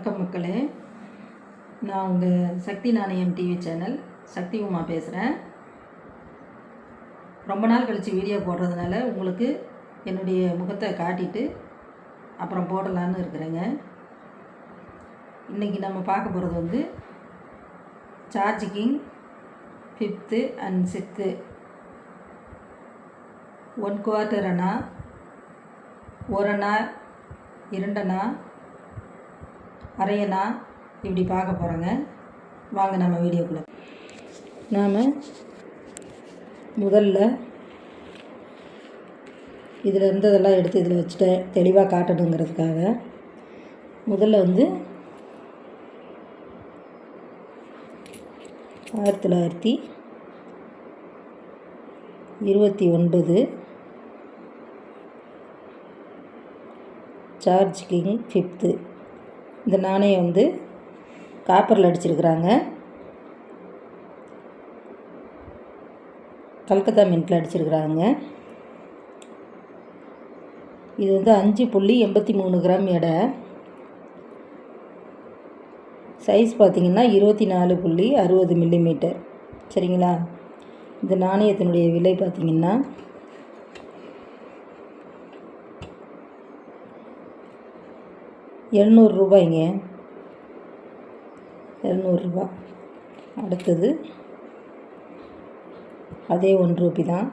வணக்கம் மக்களே. நான் உங்கள் சக்தி நாணயம் டிவி சேனல் சக்தி உமா பேசுகிறேன் ரொம்ப நாள் கழித்து வீடியோ போடுறதுனால உங்களுக்கு என்னுடைய முகத்தை காட்டிட்டு அப்புறம் போடலான்னு இருக்கிறேங்க. இன்றைக்கி நம்ம பார்க்க போகிறது வந்து George king fifth and sixth one quarter அண்ணா ஒரு அண்ணா இரண்டனா அரையனா இப்படி பார்க்க போகிறோங்க வாங்க நம்ம வீடியோக்குள்ளே. நாம் முதல்ல இதில் இருந்ததெல்லாம் எடுத்து இதில் வச்சுட்டு தெளிவாக காட்டணுங்கிறதுக்காக முதல்ல வந்து ஆயிரத்தி தொள்ளாயிரத்தி இருபத்தி ஒன்பது சார்ஜ் கிங் ஃபிஃப்த்து இந்த நாணயம் வந்து காப்பரில் அடிச்சிருக்கிறாங்க. கல்கத்தா மின்ட்டில் அடிச்சிருக்கிறாங்க. இது வந்து அஞ்சு புள்ளி எண்பத்தி மூணு கிராம் எடை. சைஸ் பார்த்திங்கன்னா இருபத்தி நாலு புள்ளி அறுபது மில்லிமீட்டர். சரிங்களா? இந்த நாணயத்தினுடைய விலை பார்த்திங்கன்னா எழுநூறு ரூபாய்ங்க. எழுநூறுரூபா அடுத்தது அதே ஒன் ரூபி தான்.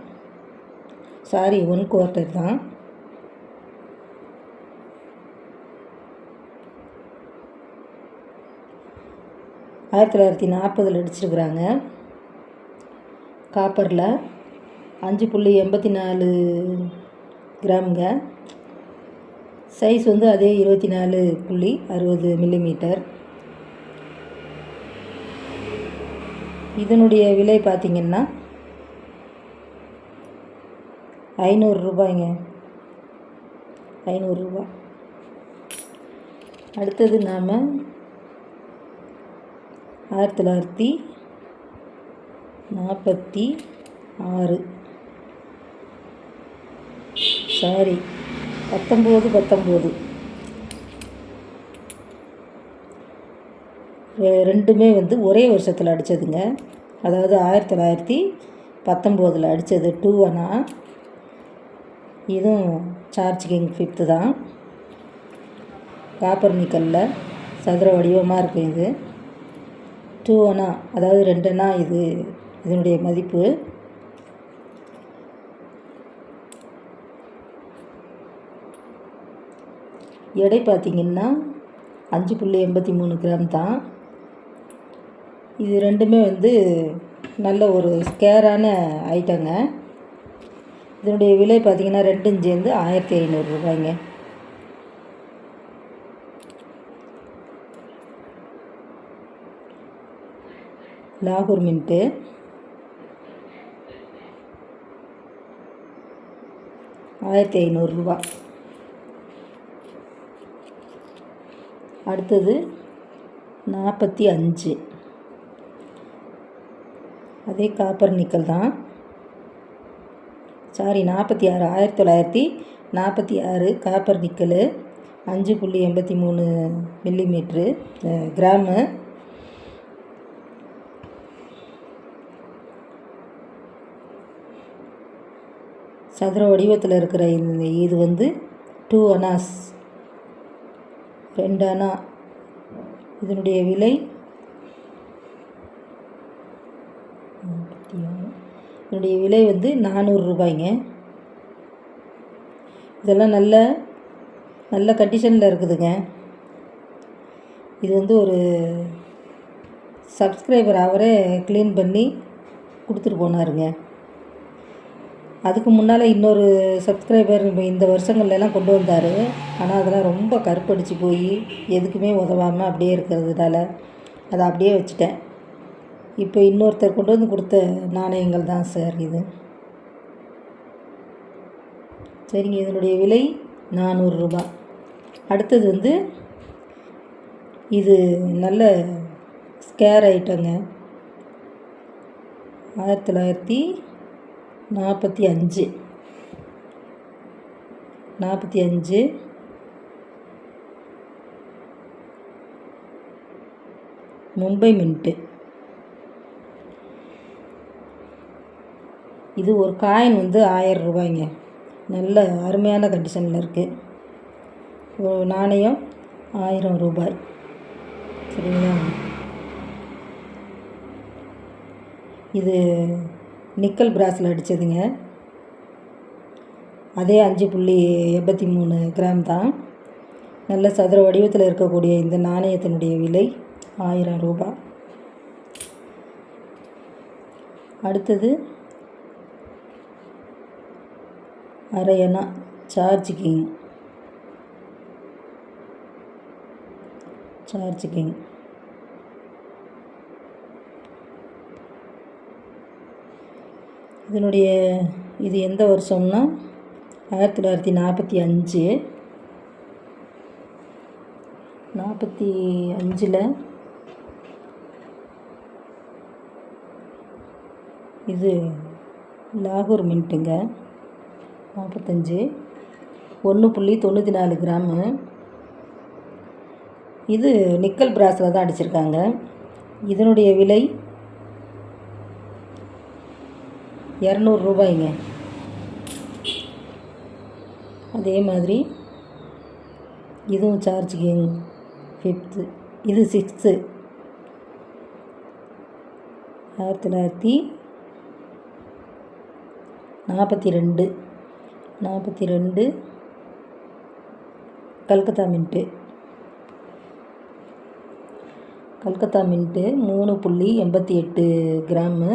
சாரி ஒன் குவார்ட்டர் தான். ஆயிரத்தி தொள்ளாயிரத்தி நாற்பதில் அடிச்சிருக்கிறாங்க. காப்பரில் அஞ்சு புள்ளி எண்பத்தி நாலு கிராமுங்க. சைஸ் வந்து அதே இருபத்தி நாலு புள்ளி அறுபது மில்லிமீட்டர். இதனுடைய விலை பார்த்திங்கன்னா ஐநூறு ரூபாய்ங்க. ஐநூறுரூபா அடுத்தது நாம் ஆயிரத்தி தொள்ளாயிரத்தி நாற்பத்தி ஆறு. சாரி பத்தொம்போது பத்தொம்போது. ரெண்டுமே வந்து ஒரே வருஷத்தில் அடித்ததுங்க அதாவது ஆயிரத்தி தொள்ளாயிரத்தி பத்தொம்போதில் அடித்தது டூ அண்ணா. இதுவும் சார்ஜ் கிங் ஃபிஃப்த்து தான். காப்பர் நிக்கல்ல சதுர வடிவமாக இருக்கும் இது. டூ அண்ணா அதாவது ரெண்டுனா இது இதனுடைய மதிப்பு. எடை பார்த்திங்கன்னா அஞ்சு புள்ளி எண்பத்தி மூணு கிராம் தான். இது ரெண்டுமே வந்து நல்ல ஒரு ஸ்கேரான ஐட்டங்க இதனுடைய விலை பார்த்திங்கன்னா ரெண்டும் சேர்ந்து ஆயிரத்தி ஐநூறு ரூபாய்ங்க. லாகூர் மின்ட்டு. ஆயிரத்தி ஐநூறுரூவா அடுத்தது நாற்பத்தி அஞ்சு. அதே காப்பர் நிக்கல் தான். சாரி நாற்பத்தி ஆறு ஆயிரத்தி தொள்ளாயிரத்தி நாற்பத்தி ஆறு காப்பர் நிக்கல் அஞ்சு புள்ளி எண்பத்தி மூணு மில்லிமீட்ரு கிராமு சதுர வடிவத்தில் இருக்கிற இது வந்து டூ அனாஸ் பெண்டானா இதனுடைய விலை? இதனுடைய விலை வந்து நானூறு ரூபாய்ங்க. இதெல்லாம் நல்ல நல்ல கண்டிஷனில் இருக்குதுங்க. இது வந்து ஒரு சப்ஸ்கிரைபர் அவரே க்ளீன் பண்ணி கொடுத்துட்டு போனாருங்க. அதுக்கு முன்னால் இன்னொரு சப்ஸ்கிரைபர் இந்த வருஷங்கள்லாம் கொண்டு வந்தார். ஆனால் அதெல்லாம் ரொம்ப கருப்படிச்சு போய் எதுக்குமே உதவாமல் அப்படியே இருக்கிறதுனால அதை அப்படியே வச்சுட்டேன். இப்போ இன்னொருத்தர் கொண்டு வந்து கொடுத்த நாணயங்கள் தான் சார் இது. சரிங்க இதனுடைய விலை நானூறுரூபா அடுத்தது வந்து இது நல்ல ஸ்கேர் ஐட்டங்க ஆயிரத்தி தொள்ளாயிரத்தி நாற்பத்தி அஞ்சு. நாற்பத்தி அஞ்சு. மும்பை மின்ட்டு. இது ஒரு காயின் வந்து ஆயிரம் ரூபாய்ங்க. நல்ல அருமையான கண்டிஷனில் இருக்குது ஒரு நாணயம் ஆயிரம் ரூபாய். சரிங்களா? இது நிக்கல் பிராஸில் அடித்ததுங்க. அதே அஞ்சு புள்ளி எண்பத்தி மூணு கிராம் தான். நல்ல சதுர வடிவத்தில் இருக்கக்கூடிய இந்த நாணயத்தினுடைய விலை ஆயிரம் ரூபாய். அடுத்தது அரையனா சார்ஜ் கிங். George king. இதனுடைய இது எந்த வருஷம்னா? ஆயிரத்தி தொள்ளாயிரத்தி நாற்பத்தி அஞ்சு. நாற்பத்தி அஞ்சில் இது லாகூர் மின்ட்டுங்க. நாற்பத்தஞ்சு. ஒன்று புள்ளி தொண்ணூற்றி நாலு கிராமு. இது நிக்கல் பிராஸில் தான் அடிச்சிருக்காங்க. இதனுடைய விலை இரநூறு ரூபாய்ங்க. அதே மாதிரி இதுவும் சார்ஜ் கேங் ஃபிஃப்த்து இது சிக்ஸ்த்து ஆயிரத்தி தொள்ளாயிரத்தி நாற்பத்தி ரெண்டு நாற்பத்தி ரெண்டு கல்கத்தா மின்ட்டு கல்கத்தா மின்ட்டு மூணு புள்ளி எண்பத்தி எட்டு கிராமு.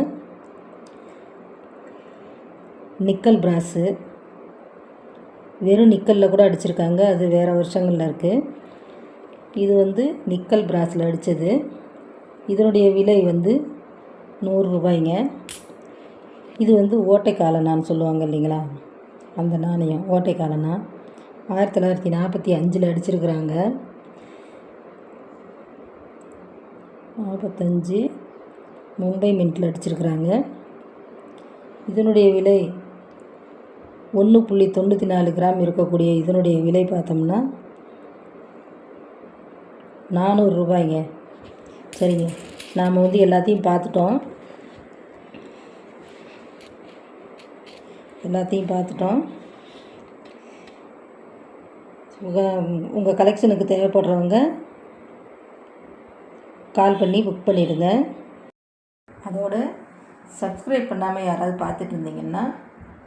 நிக்கல் பிராஸு வெறும் நிக்கலில் கூட அடிச்சிருக்காங்க. அது வேறு வருஷங்களில் இருக்குது இது வந்து நிக்கல் பிராஸில் அடித்தது இதனுடைய விலை வந்து நூறு ரூபாய்ங்க. இது வந்து ஓட்டை காலனான்னு சொல்லுவாங்க இல்லைங்களா? அந்த நாணயம் ஓட்டை காலனா ஆயிரத்தி தொள்ளாயிரத்தி நாற்பத்தி அஞ்சில் அடிச்சிருக்கிறாங்க. நாற்பத்தஞ்சு மும்பை மின்ட்டில் அடிச்சிருக்கிறாங்க. இதனுடைய விலை ஒன்று புள்ளி தொண்ணூற்றி நாலு கிராம் இருக்கக்கூடிய இதனுடைய விலை பார்த்தோம்னா நானூறு ரூபாய்ங்க. சரிங்க. நாம் வந்து எல்லாத்தையும் பார்த்துட்டோம். எல்லாத்தையும் பார்த்துட்டோம். உங்கள் உங்கள் கலெக்ஷனுக்கு தேவைப்படுறவங்க கால் பண்ணி புக் பண்ணிவிடுங்க அதோடு சப்ஸ்கிரைப் பண்ணாமல் யாராவது பார்த்துட்டு இருந்தீங்கன்னா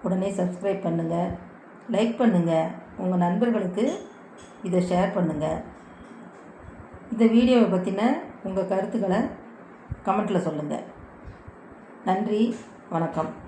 உடனே சப்ஸ்கிரைப் பண்ணுங்கள் லைக் பண்ணுங்கள் உங்கள் நண்பர்களுக்கு இதை ஷேர் பண்ணுங்கள் இந்த வீடியோவை பற்றின உங்கள் கருத்துக்களை கமெண்ட்டில் சொல்லுங்கள் நன்றி. வணக்கம்.